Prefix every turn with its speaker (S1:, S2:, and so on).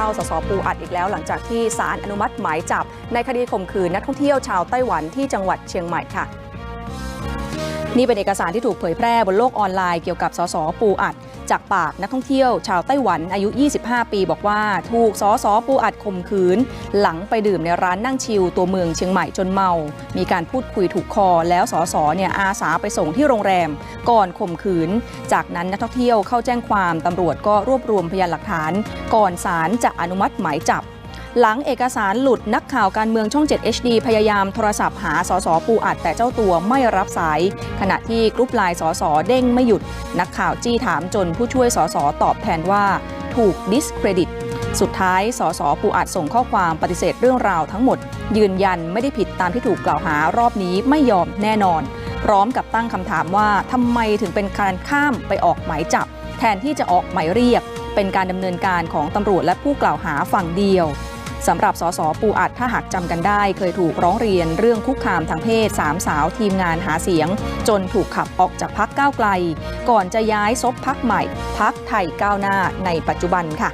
S1: เข้าสสปูอัดอีกแล้ว หลังจากที่ศาลอนุมัติหมายจับในคดีข่มขืนนักท่องเที่ยวชาวไต้หวันที่จังหวัดเชียงใหม่ค่ะ นี่เป็นเอกสารที่ถูกเผยแพร่บนโลกออนไลน์เกี่ยวกับสสปูอัด จากปากนักท่องเที่ยวชาวไต้หวันอายุ 25 ปีบอกว่าถูกสสปูอัดข่มขืน หลังไปดื่มในร้านนั่งชิลตัวเมืองเชียงใหม่จนเมา มีการพูดคุยถูกคอ แล้วสสเนี่ยอาสาไปส่งที่โรงแรม ก่อนข่มขืน จากนั้นนักท่องเที่ยวเข้าแจ้งความตำรวจก็รวบรวมพยานหลักฐาน ก่อนศาลจะอนุมัติหมายจับ หลังเอกสารหลุดนักข่าวการเมืองช่อง 7 HD พยายามโทรศัพท์หาสสปูอัดแต่เจ้าตัวไม่รับสาย ขณะที่กรุ๊ปไลน์สสเด้งไม่หยุด นักข่าวจี้ถามจนผู้ช่วยสสตอบแทนว่า ถูกดิสเครดิตสุดท้าย สสปูอัดส่งข้อความปฏิเสธเรื่องราวทั้งหมด ยืนยันไม่ได้ผิดตามที่ถูกกล่าวหารอบนี้ไม่ยอมแน่นอน พร้อมกับตั้งคำถามว่าทำไมถึงเป็นการข้ามไปออกหมายจับ แทนที่จะออกหมายเรียก เป็นการดำเนินการของตำรวจและผู้กล่าวหาฝั่งเดียว สำหรับสสปูอัดถ้าหากจำกันได้ เคยถูกร้องเรียนเรื่องคุกคามทางเพศสามสาวทีมงานหาเสียง จนถูกขับออกจากพักก้าวไกล ก่อนจะย้ายซบพักใหม่พักไทยก้าวหน้าในปัจจุบันค่ะ